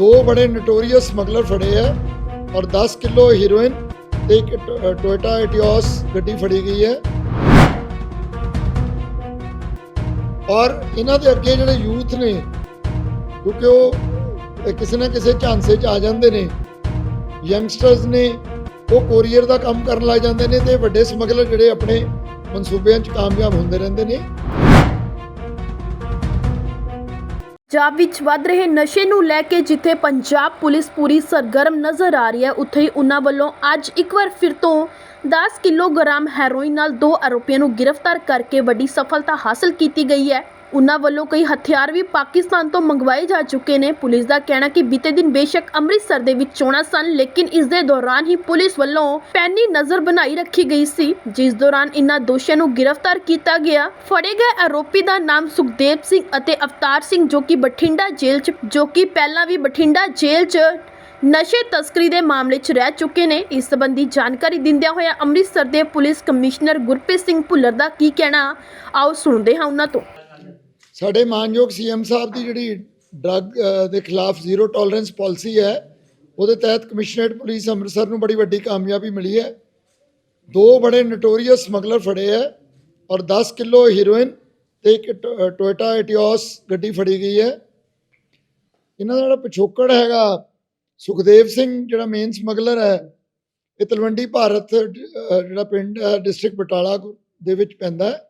ਦੋ ਬੜੇ notorious smuggler ਫੜੇ ਆ ਔਰ 10 ਕਿਲੋ ਹੀਰੋਇਨ ਤੇ ਇੱਕ ਟੋਇਟਾ ਐਟੀਓਸ ਗੱਡੀ ਫੜੀ ਗਈ ਹੈ। ਔਰ ਇਹਨਾਂ ਦੇ ਅੱਗੇ ਜਿਹੜੇ ਯੂਥ ਨੇ, ਕਿਉਂਕਿ ਉਹ ਕਿਸੇ ਨਾ ਕਿਸੇ ਝਾਂਸੇ 'ਚ ਆ ਜਾਂਦੇ ਨੇ ਯੰਗਸਟਰਸ ਨੇ, ਉਹ ਕੋਰੀਅਰ ਦਾ ਕੰਮ ਕਰਨ ਲੱਗ ਜਾਂਦੇ ਨੇ ਤੇ ਵੱਡੇ ਸਮਗਲਰ ਜਿਹੜੇ ਆਪਣੇ ਮਨਸੂਬਿਆਂ 'ਚ ਕਾਮਯਾਬ ਹੁੰਦੇ ਰਹਿੰਦੇ ਨੇ। ਪੰਜਾਬ ਵਿੱਚ ਵੱਧ ਰਹੇ ਨਸ਼ੇ ਨੂੰ ਲੈ ਕੇ ਜਿੱਥੇ ਪੰਜਾਬ ਪੁਲਿਸ ਪੂਰੀ ਸਰਗਰਮ ਨਜ਼ਰ ਆ ਰਹੀ ਹੈ, ਉੱਥੇ ਹੀ ਉਨ੍ਹਾਂ ਵੱਲੋਂ ਅੱਜ ਇੱਕ ਵਾਰ ਫਿਰ ਤੋਂ 10 ਕਿਲੋਗ੍ਰਾਮ ਹੈਰੋਇਨ ਨਾਲ ਦੋ ਆਰੋਪੀਆਂ ਨੂੰ ਗ੍ਰਿਫਤਾਰ ਕਰਕੇ ਵੱਡੀ ਸਫਲਤਾ ਹਾਸਲ ਕੀਤੀ ਗਈ ਹੈ। ਉਨ੍ਹਾਂ ਵੱਲੋਂ ਕਈ ਹਥਿਆਰ ਵੀ ਪਾਕਿਸਤਾਨ ਤੋਂ ਮੰਗਵਾਏ ਜਾ ਚੁੱਕੇ ਨੇ। ਪੁਲਿਸ ਦਾ ਕਹਿਣਾ ਕਿ ਬੀਤੇ ਦਿਨ ਬੇਸ਼ੱਕ ਅੰਮ੍ਰਿਤਸਰ ਦੇ ਵਿੱਚ ਚੋਣਾਂ ਸਨ, ਲੇਕਿਨ ਇਸ ਦੇ ਦੌਰਾਨ ਹੀ ਪੁਲਿਸ ਵੱਲੋਂ ਪੈਨੀ ਨਜ਼ਰ ਬਣਾਈ ਰੱਖੀ ਗਈ ਸੀ, ਜਿਸ ਦੌਰਾਨ ਇਨ੍ਹਾਂ ਦੋਸ਼ੀਆਂ ਨੂੰ ਗ੍ਰਿਫਤਾਰ ਕੀਤਾ ਗਿਆ। ਫੜੇ ਗਏ ਆਰੋਪੀ ਦਾ ਨਾਮ ਸੁਖਦੇਵ ਸਿੰਘ ਅਤੇ ਅਵਤਾਰ ਸਿੰਘ, ਜੋ ਕਿ ਬਠਿੰਡਾ ਜੇਲ੍ਹ 'ਚ, ਜੋ ਕਿ ਪਹਿਲਾਂ ਵੀ ਬਠਿੰਡਾ ਜੇਲ੍ਹ 'ਚ ਨਸ਼ੇ ਤਸਕਰੀ ਦੇ ਮਾਮਲੇ 'ਚ ਰਹਿ ਚੁੱਕੇ ਨੇ। ਇਸ ਸੰਬੰਧੀ ਜਾਣਕਾਰੀ ਦਿੰਦਿਆਂ ਹੋਇਆ ਅੰਮ੍ਰਿਤਸਰ ਦੇ ਪੁਲਿਸ ਕਮਿਸ਼ਨਰ ਗੁਰਪ੍ਰੀਤ ਸਿੰਘ ਭੁੱਲਰ ਦਾ ਕੀ ਕਹਿਣਾ, ਆਓ ਸੁਣਦੇ ਹਾਂ ਉਹਨਾਂ ਤੋਂ। ਸਾਡੇ ਮਾਨਯੋਗ ਸੀਐਮ ਸਾਹਿਬ ਦੀ ਜਿਹੜੀ ਡਰੱਗ ਦੇ ਖਿਲਾਫ ਜ਼ੀਰੋ ਟੋਲਰੈਂਸ ਪਾਲਿਸੀ ਹੈ, ਉਹਦੇ ਤਹਿਤ ਕਮਿਸ਼ਨਰੇਟ ਪੁਲਿਸ ਅੰਮ੍ਰਿਤਸਰ ਨੂੰ ਬੜੀ ਵੱਡੀ ਕਾਮਯਾਬੀ ਮਿਲੀ ਹੈ। ਦੋ ਬੜੇ ਨਟੋਰੀਅਸ ਸਮਗਲਰ ਫੜੇ ਹੈ ਔਰ 10 ਕਿਲੋ ਹੀਰੋਇਨ ਤੇ ਇੱਕ ਟੋ- ਟੋਇਟਾ ਐਟੀਓਸ ਗੱਡੀ ਫੜੀ ਗਈ ਹੈ। ਇਹਨਾਂ ਦਾ ਜਿਹੜਾ ਪਿਛੋਕੜ ਹੈਗਾ, ਸੁਖਦੇਵ ਸਿੰਘ ਜਿਹੜਾ ਮੇਨ ਸਮਗਲਰ ਹੈ, ਇਹ ਤਲਵੰਡੀ ਭਾਰਤ ਜਿਹੜਾ ਪਿੰਡ ਡਿਸਟ੍ਰਿਕਟ ਬਟਾਲਾ ਦੇ ਵਿੱਚ ਪੈਂਦਾ ਹੈ।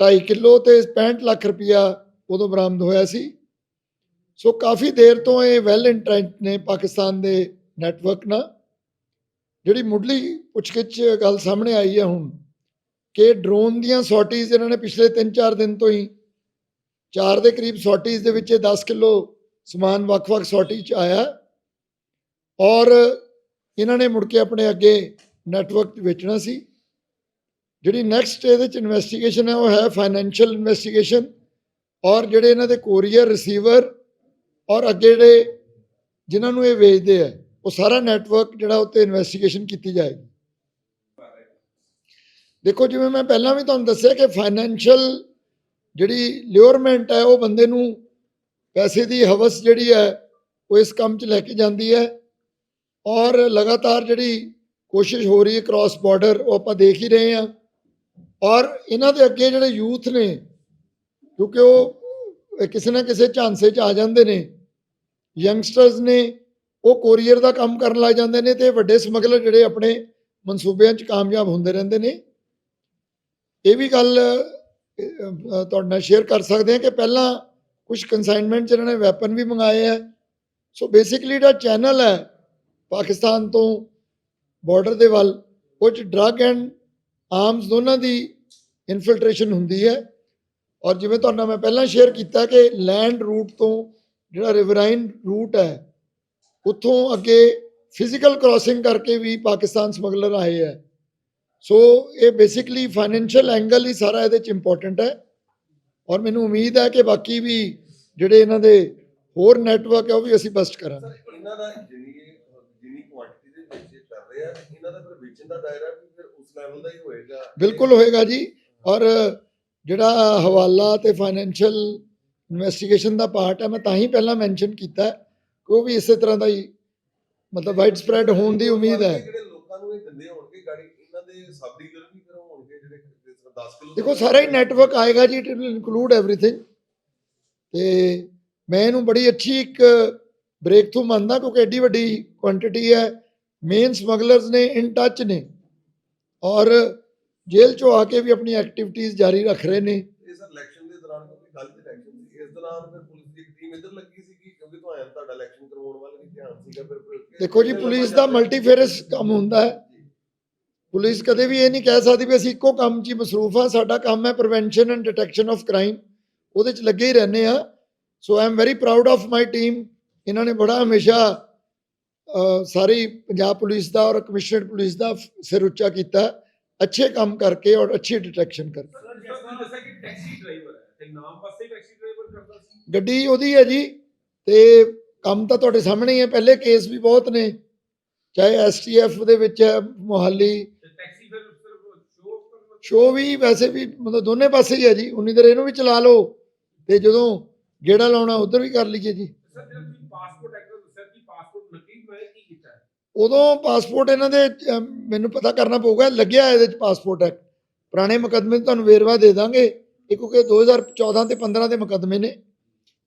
2.5 ਕਿਲੋ ਤੇ 65 ਲੱਖ ਰੁਪਇਆ ਉਦੋਂ ਬਰਾਮਦ ਹੋਇਆ ਸੀ। ਸੋ ਕਾਫੀ ਦੇਰ ਤੋਂ ਇਹ ਵੈਲ ਇੰਟਰੈਂਟ ਨੇ ਪਾਕਿਸਤਾਨ ਦੇ ਨੈਟਵਰਕ ਨਾਲ। ਜਿਹੜੀ ਮੁੱਢਲੀ ਪੁੱਛਗਿੱਛ ਗੱਲ ਸਾਹਮਣੇ ਆਈ ਹੈ ਹੁਣ ਕਿ ਡਰੋਨ ਦੀਆਂ ਸੌਟੀਜ਼ ਇਹਨਾਂ ਨੇ ਪਿਛਲੇ 3-4 ਦਿਨ ਤੋਂ ਹੀ ਚਾਰ ਦੇ ਕਰੀਬ ਸੌਟੀਜ਼ ਦੇ ਵਿੱਚ ਇਹ 10 ਕਿਲੋ ਸਮਾਨ ਵੱਖ-ਵੱਖ ਸੌਟੀ 'ਚ ਆਇਆ। ਔਰ ਇਹਨਾਂ ਨੇ ਮੁੜ ਕੇ ਆਪਣੇ ਅੱਗੇ ਨੈਟਵਰਕ ਵੇਚਣਾ ਸੀ। ਜਿਹੜੀ ਨੈਕਸਟ ਇਹਦੇ ਚ ਇਨਵੈਸਟੀਗੇਸ਼ਨ ਹੈ, ਉਹ ਹੈ ਫਾਈਨੈਂਸ਼ੀਅਲ ਇਨਵੈਸਟੀਗੇਸ਼ਨ ਔਰ ਜਿਹੜੇ ਇਹਨਾਂ ਦੇ ਕੋਰੀਅਰ ਰਿਸੀਵਰ ਔਰ ਅੱਗੇ ਜਿਹੜੇ ਜਿਨ੍ਹਾਂ ਨੂੰ ਇਹ ਵੇਚਦੇ ਆ ਉਹ ਸਾਰਾ ਨੈਟਵਰਕ ਜਿਹੜਾ ਉੱਤੇ ਇਨਵੈਸਟੀਗੇਸ਼ਨ ਕੀਤੀ ਜਾਏਗੀ। ਦੇਖੋ, ਜਿਵੇਂ ਮੈਂ ਪਹਿਲਾਂ ਵੀ ਤੁਹਾਨੂੰ ਦੱਸਿਆ ਕਿ ਫਾਈਨੈਂਸ਼ੀਅਲ ਜਿਹੜੀ ਲਿਓਰਮੈਂਟ ਹੈ, ਉਹ ਬੰਦੇ ਨੂੰ ਪੈਸੇ ਦੀ ਹਵਸ ਜਿਹੜੀ ਹੈ, ਉਹ ਇਸ ਕੰਮ 'ਚ ਲੈ ਕੇ ਜਾਂਦੀ ਹੈ ਔਰ ਲਗਾਤਾਰ ਜਿਹੜੀ ਕੋਸ਼ਿਸ਼ ਹੋ ਰਹੀ ਹੈ ਕ੍ਰਾਸ ਬਾਰਡਰ ਉਹ ਆਪਾਂ ਦੇਖ ਹੀ ਰਹੇ ਹਾਂ। ਔਰ ਇਹਨਾਂ ਦੇ ਅੱਗੇ ਜਿਹੜੇ ਯੂਥ ਨੇ, ਕਿਉਂਕਿ ਉਹ ਕਿਸੇ ਨਾ ਕਿਸੇ ਝਾਂਸੇ 'ਚ ਆ ਜਾਂਦੇ ਨੇ ਯੰਗਸਟਰਸ ਨੇ, ਉਹ ਕੋਰੀਅਰ ਦਾ ਕੰਮ ਕਰਨ ਲੱਗ ਜਾਂਦੇ ਨੇ ਤੇ ਵੱਡੇ ਸਮਗਲਰ ਜਿਹੜੇ ਆਪਣੇ ਮਨਸੂਬਿਆਂ 'ਚ ਕਾਮਯਾਬ ਹੁੰਦੇ ਰਹਿੰਦੇ ਨੇ। ਇਹ ਵੀ ਗੱਲ ਤੁਹਾਡੇ ਨਾਲ ਸ਼ੇਅਰ ਕਰ ਸਕਦੇ ਹਾਂ ਕਿ ਪਹਿਲਾਂ ਕੁਝ ਕਨਸਾਈਨਮੈਂਟ 'ਚ ਇਹਨਾਂ ਨੇ ਵੈਪਨ ਵੀ ਮੰਗਾਏ ਆ। ਸੋ ਬੇਸਿਕਲੀ ਜਿਹੜਾ ਚੈਨਲ ਹੈ ਪਾਕਿਸਤਾਨ ਤੋਂ ਬਾਰਡਰ ਦੇ ਵੱਲ, ਉਹ 'ਚ ਡਰੱਗ ਐਂਡ ਆਰਮਸ ਦੋਨਾਂ ਦੀ ਇਨਫਿਲਟ੍ਰੇਸ਼ਨ ਹੁੰਦੀ ਹੈ। ਔਰ ਜਿਵੇਂ ਤੁਹਾਡੇ ਮੈਂ ਪਹਿਲਾਂ ਸ਼ੇਅਰ ਕੀਤਾ ਕਿ ਲੈਂਡ ਰੂਟ ਤੋਂ ਜਿਹੜਾ ਰਿਵਰਾਈਨ ਰੂਟ ਹੈ, ਉੱਥੋਂ ਅੱਗੇ ਫਿਜ਼ੀਕਲ ਕ੍ਰਾਸਿੰਗ ਕਰਕੇ ਵੀ ਪਾਕਿਸਤਾਨ ਸਮਗਲਰ ਆਏ ਹੈ। ਸੋ ਇਹ ਬੇਸਿਕਲੀ ਫਾਈਨੈਂਸ਼ੀਅਲ ਐਂਗਲ ਹੀ ਸਾਰਾ ਇਹਦੇ ਚ ਇੰਪੋਰਟੈਂਟ ਹੈ। ਔਰ ਮੈਨੂੰ ਉਮੀਦ ਹੈ ਕਿ ਬਾਕੀ ਵੀ ਜਿਹੜੇ ਇਹਨਾਂ ਦੇ ਹੋਰ ਨੈਟਵਰਕ ਹੈ, ਉਹ ਵੀ ਅਸੀਂ ਬਸਟ ਕਰਾਂਗੇ। ਸਰ, ਇਹਨਾਂ ਦਾ ਜਿੰਨੀ ਜਿੰਨੀ ਕੁਆਂਟੀਟੀ ਦੇ ਵਿੱਚ ਇਹ ਕਰ ਇਹਨਾਂ ਦਾ ਫਿਰ ਵੇਚਣ ਦਾ ਦਾਇਰਾ ਵੀ ਉਸ ਲੈਵਲ ਦਾ ਹੀ ਹੋਏਗਾ। ਬਿਲਕੁਲ ਹੋਏਗਾ ਜੀ। ਔਰ ਜਿਹੜਾ ਹਵਾਲਾ ਤੇ ਫਾਈਨੈਂਸ਼ੀਅਲ ਇਨਵੈਸਟੀਗੇਸ਼ਨ ਦਾ ਪਾਰਟ ਹੈ ਮੈਂ ਤਾਂ ਹੀ ਪਹਿਲਾਂ ਮੈਂਸ਼ਨ ਕੀਤਾ ਕਿ ਉਹ ਵੀ ਇਸੇ ਤਰ੍ਹਾਂ ਦਾ ਹੀ ਮਤਲਬ ਵਾਈਡ ਸਪਰੈਡ ਹੋਣ ਦੀ ਉਮੀਦ ਹੈ। ਜਿਹੜੇ ਲੋਕਾਂ ਨੂੰ ਇਹ ਦਿੰਦੇ ਹੋਣਗੇ ਗਾੜੀ ਇਹਨਾਂ ਦੇ ਸਬ ਡੀਲਰ ਵੀ ਫਿਰ ਹੋਣਗੇ ਜਿਹੜੇ ਜਿਸ ਤਰ੍ਹਾਂ 10 ਕਿਲੋ ਦੇਖੋ ਸਾਰਾ ਹੀ ਨੈਟਵਰਕ ਆਏਗਾ ਜੀ ਇਟ ਵਿਲ ਇਨਕਲੂਡ ਐਵਰੀਥਿੰਗ ਤੇ ਮੈਂ ਇਹਨੂੰ ਬੜੀ ਅੱਛੀ ਇੱਕ ਬ੍ਰੇਕ ਥਰੂ ਮੰਨਦਾ ਕਿਉਂਕਿ ਐਡੀ ਵੱਡੀ ਕੁਆਂਟੀਟੀ ਹੈ। ਮੇਨ ਸਮਗਲਰਸ ਨੇ ਇਨ ਟੱਚ ਨੇ। ਔਰ ਜੇਲ੍ਹ ਚੋਂ ਆ ਕੇ ਵੀ ਆਪਣੀ ਐਕਟੀਵਿਟੀਜ਼ ਜਾਰੀ ਰੱਖ ਰਹੇ ਨੇ। ਇਹ ਸਰ ਇਲੈਕਸ਼ਨ ਦੇ ਦੌਰਾਨ ਕੋਈ ਗੱਲ ਤੇ ਇਲੈਕਸ਼ਨ ਸੀ। ਇਸ ਦੌਰਾਨ ਫਿਰ ਪੁਲਿਸ ਦੀ ਇੱਕ ਟੀਮ ਇੱਧਰ ਲੱਗੀ ਸੀ ਕਿਉਂਕਿ ਤੁਹਾਡਾ ਤੁਹਾਡਾ ਇਲੈਕਸ਼ਨ ਕਰਵਾਉਣ ਵੱਲ ਵੀ ਧਿਆਨ ਸੀਗਾ। ਫਿਰ ਫਿਰ- ਦੇਖੋ ਜੀ ਪੁਲਿਸ ਦਾ ਮਲਟੀਫੇਰਸ ਕੰਮ ਹੁੰਦਾ ਹੈ। ਪੁਲਿਸ ਕਦੇ ਵੀ ਇਹ ਨਹੀਂ ਕਹਿ ਸਕਦੀ ਵੀ ਅਸੀਂ ਇੱਕੋ ਕੰਮ 'ਚ ਹੀ ਮਸਰੂਫ ਆ ਸਾਡਾ ਕੰਮ ਹੈ prevention and detection of crime ਉਹਦੇ 'ਚ ਲੱਗੇ ਹੀ ਰਹਿੰਦੇ ਆ so I am very proud of my team ਇਹਨਾਂ ਨੇ ਬੜਾ ਹਮੇਸ਼ਾ ਸਾਰੀ ਪੰਜਾਬ ਪੁਲਿਸ ਦਾ ਔਰ ਕਮਿਸ਼ਨਰਡ ਪੁਲਿਸ ਦਾ ਸਿਰ ਉੱਚਾ ਕੀਤਾ। ਅੱਛੇ ਕੰਮ ਕਰਕੇ ਔਰ ਅੱਛੀ ਡਿਟੈਕਸ਼ਨ ਕਰਕੇ ਸਰ ਜਿਸ ਤਰ੍ਹਾਂ ਦੱਸਿਆ ਕਿ ਟੈਕਸੀ ਡਰਾਈਵਰ ਹੈ ਤੇ ਨਾਮ ਵਾਸਤੇ ਟੈਕਸੀ ਡਰਾਈਵਰ ਕਰਦਾ ਸੀ। ਗੱਡੀ ਉਹਦੀ ਹੈ ਜੀ ਤੇ ਕੰਮ ਤਾਂ ਤੁਹਾਡੇ ਸਾਹਮਣੇ ਹੀ ਹੈ ਪਹਿਲੇ ਕੇਸ ਵੀ ਬਹੁਤ ਨੇ। ਚਾਹੇ ਐਸਟੀਐਫ ਦੇ ਵਿੱਚ ਹੈ ਮੋਹਾਲੀ। ਸ਼ੋ? ਵੀ ਵੈਸੇ ਵੀ ਮਤਲਬ ਦੋਨੇ ਪਾਸੇ ਹੀ ਹੈ ਜੀ ਉਨੀ ਦੇਰ ਇਹਨੂੰ ਵੀ ਚਲਾ ਲਓ। ਤੇ ਜਦੋਂ ਗੇੜਾ ਲਾਉਣਾ ਉਧਰ ਵੀ ਕਰ ਲਈਏ ਜੀ ਸਰ ਜਿਹੜਾ ਤੁਸੀਂ ਪਾਸਪੋਰਟ ਐਕਟ ਦੱਸਿਆ ਕਿ ਪਾਸਪੋਰਟ ਨਕਲੀ ਬਣਾਇਆ ਕੀ ਕੀਤਾ ਹੈ ਉਦੋਂ ਪਾਸਪੋਰਟ ਇਹਨਾਂ ਦੇ ਅਮ, ਮੈਨੂੰ ਪਤਾ ਕਰਨਾ ਪਊਗਾ ਲੱਗਿਆ ਇਹਦੇ ਚ ਪਾਸਪੋਰਟ ਐਕਟ ਪੁਰਾਣੇ ਮੁਕੱਦਮੇ ਦਾ ਤੁਹਾਨੂੰ ਵੇਰਵਾ ਦੇ ਦਾਂਗੇ। ਇਹ ਕਿਉਂਕਿ 2014 ਤੇ 15 ਦੇ ਮੁਕੱਦਮੇ ਨੇ।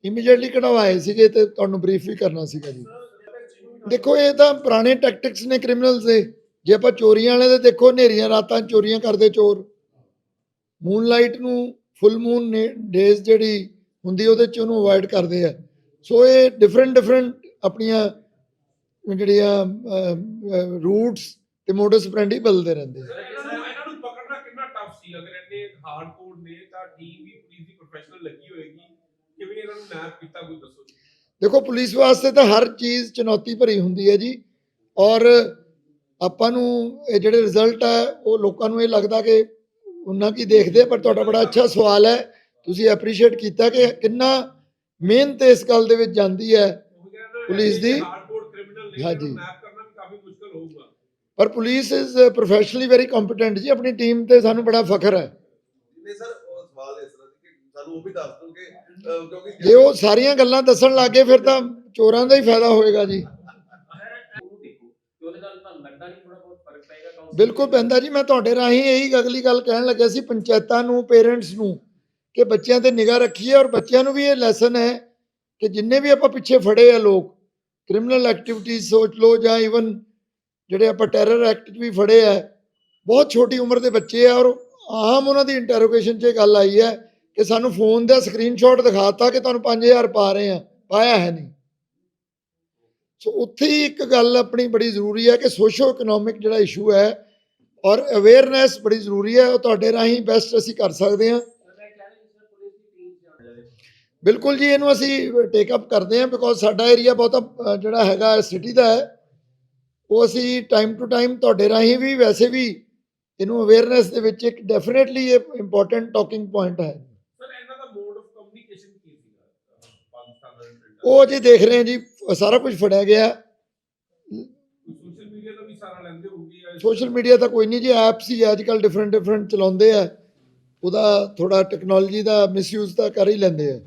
ਇਮੀਡੀਏਟਲੀ ਕਢਵਾਏ ਸੀਗੇ ਤੇ ਤੁਹਾਨੂੰ ਬਰੀਫ ਵੀ ਕਰਨਾ ਸੀਗਾ ਜੀ। ਦੇਖੋ ਇਹ ਤਾਂ ਪੁਰਾਣੇ ਟੈਕਟਿਕਸ ਨੇ ਕ੍ਰਿਮੀਨਲਸ ਦੇ। ਜੇ ਆਪਾਂ ਚੋਰੀਆਂ ਵਾਲੇ ਦੇ ਦੇਖੋ ਹਨੇਰੀਆਂ ਰਾਤਾਂ 'ਚ ਚੋਰੀਆਂ ਕਰਦੇ ਚੋਰ। ਮੂਨਲਾਈਟ ਨੂੰ ਫੁੱਲ ਮੂਨ ਡੇਜ਼ ਜਿਹੜੀ ਹੁੰਦੀ ਉਹਦੇ 'ਚ ਉਹਨੂੰ ਅਵੋਇਡ ਕਰਦੇ ਆ। ਸੋ ਇਹ ਡਿਫਰੈਂਟ ਡਿਫਰੈਂਟ ਆਪਣੀਆਂ ਜਿਹੜੀਆਂ ਰੂਟਸ ਤੇ ਮੋਡਸ ਆਪਰੈਂਡੀ ਬਦਲਦੇ ਰਹਿੰਦੇ ਆ। ਸਰ ਇਹਨਾਂ ਨੂੰ ਇਹਨਾਂ ਨੂੰ ਪਕੜਨਾ ਕਿੰਨਾ ਟਫ ਸੀ? ਅਗਰ ਇੰਨੇ ਹਾਰਡ ਕੋਡ ਨੇ ਤਾਂ ਟੀਮ ਵੀ ਪੁਲਿਸ ਦੀ ਪ੍ਰੋਫੈਸ਼ਨਲ ਲੱਗੀ ਹੋਏਗੀ। ਕਿਵੇਂ ਇਹਨਾਂ ਨੂੰ ਮੈਪ ਕੀਤਾ ਕੋਈ ਦੱਸੋ ਜੀ? ਦੇਖੋ ਪੁਲਿਸ ਵਾਸਤੇ ਤਾਂ ਹਰ ਚੀਜ਼ ਚੁਣੌਤੀ ਭਰੀ ਹੁੰਦੀ ਹੈ ਜੀ। ਔਰ ਆਪਾਂ ਨੂੰ ਇਹ ਜਿਹੜੇ ਰਿਜ਼ਲਟ ਹੈ ਉਹ ਲੋਕਾਂ ਨੂੰ ਇਹ ਲੱਗਦਾ ਕਿ ਉਹਨਾਂ ਕੀ ਦੇਖਦੇ ਆ, ਪਰ ਤੁਹਾਡਾ ਬੜਾ ਅੱਛਾ ਸਵਾਲ ਹੈ। ਤੁਸੀਂ ਐਪਰੀਸ਼ੀਏਟ ਕੀਤਾ ਕਿ ਕਿੰਨਾ ਮਿਹਨਤ ਇਸ ਗੱਲ ਦੇ ਵਿੱਚ ਜਾਂਦੀ ਹੈ ਪੁਲਿਸ ਦੀ- ਹਾਰਡ ਕੋਡ ਕ੍ਰਿਮੀਨਲ ਨੇ ਹਾਂਜੀ। ਮੈਪ ਕਰਨਾ ਵੀ ਕਾਫੀ ਮੁਸ਼ਕਲ ਹੋਊਗਾ। ਪਰ police is professionally very competent ਜੀ ਆਪਣੀ ਟੀਮ ਤੇ ਸਾਨੂੰ ਬੜਾ ਫਖਰ ਹੈ। ਨਹੀਂ ਸਰ ਉਹ ਸਵਾਲ ਇਸ ਤਰ੍ਹਾਂ ਸੀ ਕਿ ਸਾਨੂੰ ਉਹ ਵੀ ਦੱਸ ਦਿਓ ਕਿ ਅਹ, ਕਿਉਂਕਿ ਜੇ ਉਹ ਸਾਰੀਆਂ ਗੱਲਾਂ ਦੱਸਣ ਲੱਗੇ ਫਿਰ ਤਾਂ ਚੋਰਾਂ ਦਾ ਹੀ ਫਾਇਦਾ ਹੋਏਗਾ ਜੀ। ਉਹਨੂੰ ਦੇਖੋ ਤੇ ਉਹਦੇ ਨਾਲ ਤੁਹਾਨੂੰ ਲੱਗਦਾ ਨਹੀਂ ਥੋੜਾ ਬਹੁਤ ਫ਼ਰਕ ਪਏਗਾ council ਬਿਲਕੁਲ ਪੈਂਦਾ ਜੀ ਮੈਂ ਤੁਹਾਡੇ ਰਾਹੀਂ ਇਹੀ ਅਗਲੀ ਗੱਲ ਕਹਿਣ ਲੱਗਾ ਸੀ ਪੰਚਾਇਤਾਂ ਨੂੰ ਪੇਰੈਂਟਸ ਨੂੰ ਕਿ ਬੱਚਿਆਂ ਤੇ ਨਿਗਾਹ ਰੱਖੀਏ ਔਰ ਬੱਚਿਆਂ ਨੂੰ ਵੀ ਇਹ ਲੈਸਨ ਹੈ ਕਿ ਜਿੰਨੇ ਵੀ ਆਪਾਂ ਪਿੱਛੇ ਫੜੇ ਆ ਲੋਕ ਕ੍ਰਿਮੀਨਲ ਐਕਟੀਵਿਟੀਜ਼ ਸੋਚ ਲਓ ਜਾਂ ਇਵਨ ਜਿਹੜੇ ਆਪਾਂ ਟੈਰਰ ਐਕਟ 'ਚ ਵੀ ਫੜੇ ਆ, ਬਹੁਤ ਛੋਟੀ ਉਮਰ ਦੇ ਬੱਚੇ ਆ ਔਰ ਆਮ ਉਹਨਾਂ ਦੀ ਇੰਟਰੋਗੇਸ਼ਨ 'ਚ ਇਹ ਗੱਲ ਆਈ ਹੈ ਕਿ ਸਾਨੂੰ ਫੋਨ ਦਾ ਸਕਰੀਨਸ਼ਾਟ ਦਿਖਾਤਾ ਕਿ ਤੁਹਾਨੂੰ 5000 ਪਾ ਰਹੇ ਆ, ਪਾਇਆ ਹੈ ਨਹੀਂ। ਸੋ ਉੱਥੇ ਹੀ ਇੱਕ ਗੱਲ ਆਪਣੀ ਬੜੀ ਜ਼ਰੂਰੀ ਹੈ ਕਿ ਸੋਸ਼ੋ ਇਕਨੋਮਿਕ ਜਿਹੜਾ ਇਸ਼ੂ ਹੈ ਔਰ ਅਵੇਅਰਨੈਸ ਬੜੀ ਜ਼ਰੂਰੀ ਹੈ, ਉਹ ਤੁਹਾਡੇ ਰਾਹੀਂ ਬੈਸਟ ਅਸੀਂ ਕਰ ਸਕਦੇ ਹਾਂ ਸਰ ਮੈਂ ਕਹਿ ਰਿਹਾ ਜਿਸ ਤਰ੍ਹਾਂ ਪੁਲਿਸ ਦੀ ਟੀਮ ਜਾਣਾ ਜਾਵੇ ਬਿਲਕੁਲ ਜੀ ਇਹਨੂੰ ਅਸੀਂ ਟੇਕ ਅਪ ਕਰਦੇ ਹਾਂ ਬਿਕੋਜ਼ ਸਾਡਾ ਏਰੀਆ ਬਹੁਤਾ ਜਿਹੜਾ ਹੈਗਾ ਸਿਟੀ ਦਾ ਹੈ। ਉਹ ਅਸੀਂ ਟਾਈਮ ਟੂ ਟਾਈਮ ਤੁਹਾਡੇ ਰਾਹੀਂ ਵੀ ਵੈਸੇ ਵੀ ਇਹਨੂੰ ਅਵੇਅਰਨੈਸ ਦੇ ਵਿੱਚ ਇੱਕ ਡੈਫੀਨਿਟਲੀ ਇਹ ਇੰਪੋਰਟੈਂਟ ਟਾਕਿੰਗ ਪੁਆਇੰਟ ਹੈ। ਸਰ ਇਹਨਾਂ ਦਾ ਮੋਡ ਆਫ ਕਮਿਊਨੀਕੇਸ਼ਨ ਕੀ ਸੀਗਾ? ਅਹ, ਪਾਕਿਸਤਾਨ ਨਾਲ ਇੰਡੀਆ ਉਹ ਅਜੇ ਦੇਖ ਰਹੇ ਹਾਂ ਜੀ ਸਾਰਾ ਕੁਝ ਫੜਿਆ ਗਿਆ। ਸੋਸ਼ਲ ਮੀਡੀਆ ਦਾ ਵੀ ਸਾਰਾ ਲੈਂਦੇ ਹੋਊਗੇ ਸੋਸ਼ਲ ਮੀਡੀਆ ਤਾਂ ਕੋਈ ਨਹੀਂ ਜੀ ਐਪਸ ਹੀ ਅੱਜ ਕੱਲ ਡਿਫਰੈਂਟ ਡਿਫਰੈਂਟ ਚਲਾਉਂਦੇ ਆ। ਉਹਦਾ ਥੋੜਾ ਟੈਕਨੋਲੋਜੀ ਦਾ ਮਿਸਯੂਜ਼ ਤਾਂ ਕਰ ਹੀ ਲੈਂਦੇ ਆ।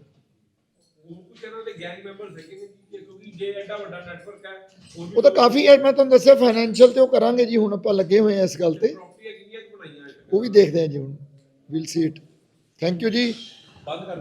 ਹੋਰ ਕੁਝ ਇਹਨਾਂ ਦੇ ਗੈਂਗ ਮੈਂਬਰਸ ਹੈਗੇ ਨੇ ਜੀ, ਕਿਉਂਕਿ ਜੇ ਐਡਾ ਵੱਡਾ ਨੈਟਵਰਕ ਹੈ ਹੋਰ ਵੀ ਉਹ ਤਾਂ ਕਾਫੀ ਹੈ ਮੈਂ ਤੁਹਾਨੂੰ ਦੱਸਿਆ ਫਾਈਨੈਂਸ਼ੀਅਲ ਤੇ ਉਹ ਕਰਾਂਗੇ ਜੀ ਹੁਣ ਆਪਾਂ ਲੱਗੇ ਹੋਏ ਆ ਇਸ ਗੱਲ ਤੇ। ਪ੍ਰਾਪਰਟੀਆਂ ਕਿੰਨੀਆਂ ਕੁ ਬਣਾਈਆਂ ਹੈ? ਉਹ ਵੀ ਦੇਖਦੇ ਆ ਜੀ ਹੁਣ। We'll see it thank you ਜੀ। ਬੰਦ ਕਰ